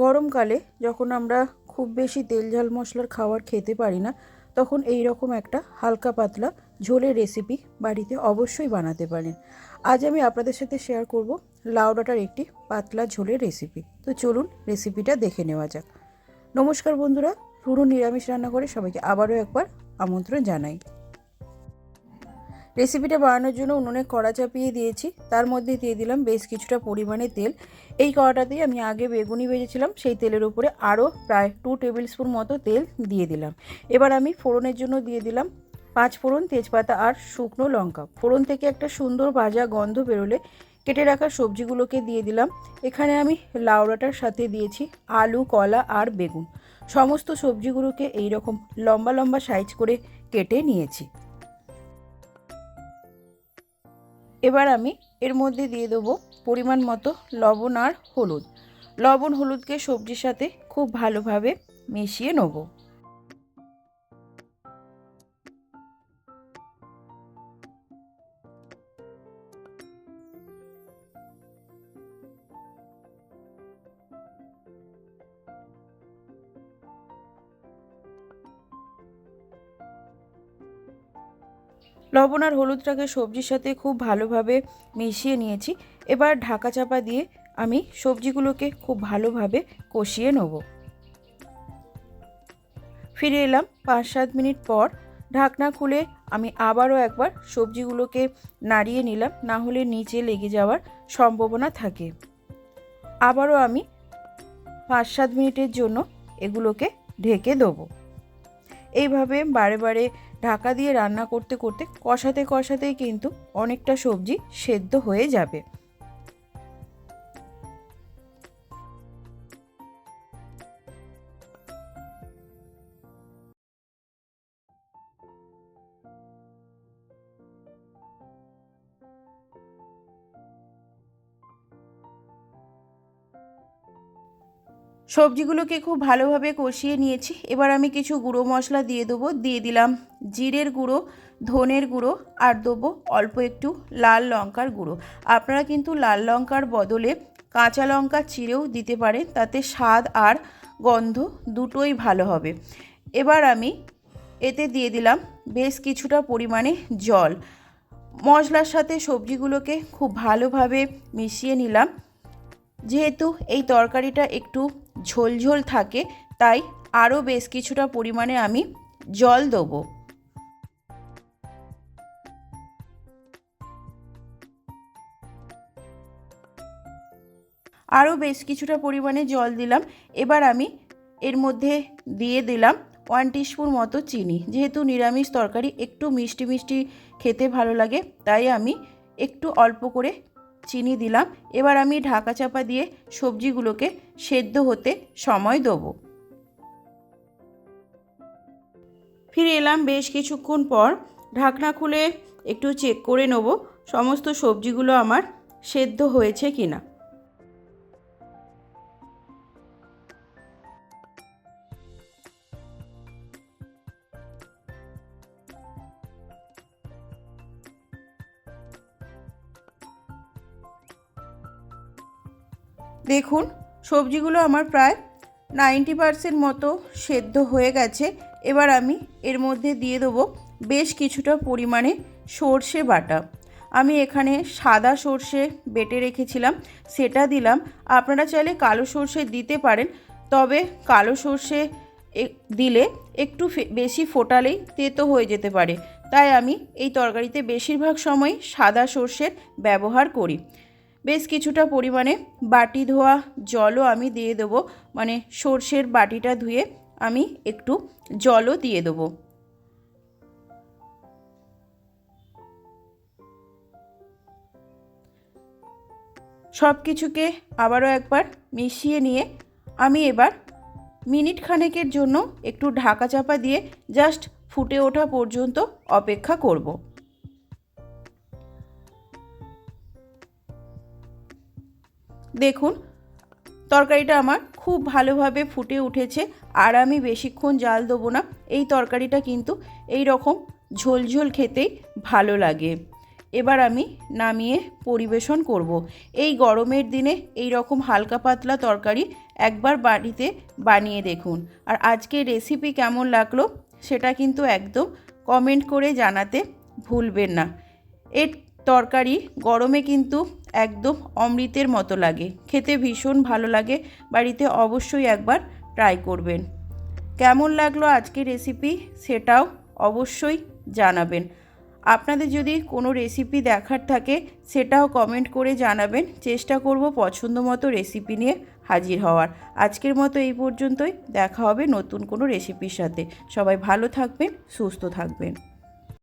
গরমকালে যখন আমরা খুব বেশি তেল ঝাল মশলার খাবার খেতে পারি না, তখন এই রকম একটা হালকা পাতলা ঝোলের রেসিপি বাড়িতে অবশ্যই বানাতে পারেন। আজ আমি আপনাদের সাথে শেয়ার করব লাউ ডাঁটার একটি পাতলা ঝোলের রেসিপি তো চলুন রেসিপিটা দেখে নেওয়া যাক। নমস্কার বন্ধুরা রুরু নিরামিষ রান্না করে সবাইকে আবারও একবার আমন্ত্রণ জানাই। রেসিপিটা বানানোর জন্য উনুনে কড়া চাপিয়ে দিয়েছি। তার মধ্যে দিয়ে দিলাম বেশ কিছুটা পরিমাণে তেল। এই কড়াটাতেই আমি আগে বেগুনি ভেজেছিলাম, সেই তেলের উপরে আরও প্রায় টু টেবিল স্পুন মতো তেল দিয়ে দিলাম। এবার আমি ফোড়নের জন্য দিয়ে দিলাম পাঁচ ফোড়ন তেজপাতা আর শুকনো লঙ্কা। ফোড়ন থেকে একটা সুন্দর ভাজা গন্ধ বেরোলে কেটে রাখা সবজিগুলোকে দিয়ে দিলাম। এখানে আমি লাউড়াটার সাথে দিয়েছি আলু, কলা আর বেগুন। সমস্ত সবজিগুলোকে এই রকম লম্বা লম্বা সাইজ করে কেটে নিয়েছি। এবার আমি এর মধ্যে দিয়ে দেবো পরিমাণ মতো লবণ আর হলুদ। লবণ হলুদকে সবজির সাথে খুব ভালোভাবে মিশিয়ে নেব। লবণ আর হলুদটাকে সবজির সাথে খুব ভালোভাবে মিশিয়ে নিয়েছি। এবার ঢাকা চাপা দিয়ে আমি সবজিগুলোকে খুব ভালোভাবে কষিয়ে নেব। ফিরে এলাম পাঁচ সাত মিনিট পর ঢাকনা খুলে আমি আবারও একবার সবজিগুলোকে নাড়িয়ে নিলাম, না হলে নিচে লেগে যাওয়ার সম্ভাবনা থাকে। আবারও আমি পাঁচ সাত মিনিটের জন্য এগুলোকে ঢেকে দেবো। এইভাবে বারে বারে ঢাকা দিয়ে রান্না করতে করতে কষাতে কষাতেই কিন্তু অনেকটা সবজি সেদ্ধ হয়ে যাবে। সবজিগুলোকে খুব ভালোভাবে কষিয়ে নিয়েছি। এবার আমি কিছু গুঁড়ো মশলা দিয়ে দেবো। দিয়ে দিলাম জিরের গুঁড়ো, ধনের গুঁড়ো আর দেবো অল্প একটু লাল লঙ্কার গুঁড়ো। আপনারা কিন্তু লাল লঙ্কার বদলে কাঁচা লঙ্কা চিরেও দিতে পারেন, তাতে স্বাদ আর গন্ধ দুটোই ভালো হবে। এবার আমি এতে দিয়ে দিলাম বেশ কিছুটা পরিমাণে জল। মশলার সাথে সবজিগুলোকে খুব ভালোভাবে মিশিয়ে নিলাম। যেহেতু এই তরকারিটা একটু ঝোলঝোল থাকে, তাই আরও বেশ কিছুটা পরিমাণে আমি জল দেবো। আরও বেশ কিছুটা পরিমাণে জল দিলাম। এবার আমি এর মধ্যে দিয়ে দিলাম ওয়ান টিস্পুন মতো চিনি। যেহেতু নিরামিষ তরকারি, একটু মিষ্টি মিষ্টি খেতে ভালো লাগে, তাই আমি একটু অল্প করে চিনি দিলাম। এবার আমি ঢাকা চাপা দিয়ে সবজিগুলোকে সেদ্ধ হতে সময় দেবো। ফিরে এলাম বেশ কিছুক্ষণ পর। ঢাকনা খুলে একটু চেক করে নেব, সমস্ত সবজিগুলো আমার সেদ্ধ হয়েছে কিনা। দেখুন, সবজিগুলো আমার প্রায় নাইনটি পারসেন্ট মতো সেদ্ধ হয়ে গেছে। এবার আমি এর মধ্যে দিয়ে দেবো বেশ কিছুটা পরিমাণে সর্ষে বাটা। আমি এখানে সাদা সর্ষে বেটে রেখেছিলাম, সেটা দিলাম। আপনারা চাইলে কালো সর্ষে দিতে পারেন, তবে কালো সর্ষে দিলে একটু বেশি ফোটালেই তেতো হয়ে যেতে পারে। তাই আমি এই তরকারিতে বেশিরভাগ সময় সাদা সর্ষের ব্যবহার করি। বেশ কিছুটা পরিমাণে বাটি ধোয়া জলও আমি দিয়ে দেবো। মানে সর্ষের বাটিটা ধুয়ে আমি একটু জলও দিয়ে দেবো। সব কিছুকে আবারও একবার মিশিয়ে নিয়ে আমি এবার মিনিট খানেকের জন্য একটু ঢাকা চাপা দিয়ে জাস্ট ফুটে ওঠা পর্যন্ত অপেক্ষা করব। দেখুন, তরকারিটা আমার খুব ভালোভাবে ফুটে উঠেছে আর আমি বেশিক্ষণ জাল দেবো না। এই তরকারিটা কিন্তু এই রকম ঝোলঝোল খেতেই ভালো লাগে। এবার আমি নামিয়ে পরিবেশন করব। এই গরমের দিনে এই রকম হালকা পাতলা তরকারি একবার বাড়িতে বানিয়ে দেখুন। আর আজকে রেসিপি কেমন লাগল সেটা কিন্তু একদম কমেন্ট করে জানাতে ভুলবেন না। এর তরকারি গরমে কিন্তু একদম অমৃতের মতো লাগে। খেতে ভীষণ ভালো লাগে। বাড়িতে অবশ্যই একবার ট্রাই করবেন। কেমন লাগল আজকের রেসিপি সেটাও অবশ্যই জানাবেন। আপনাদের যদি কোনো রেসিপি দেখার থাকে সেটাও কমেন্ট করে জানাবেন। চেষ্টা করব পছন্দ মতো রেসিপি নিয়ে হাজির হওয়ার। আজকের মতো এই পর্যন্তই। দেখা হবে নতুন কোনো রেসিপির সাথে। সবাই ভালো থাকবেন, সুস্থ থাকবেন।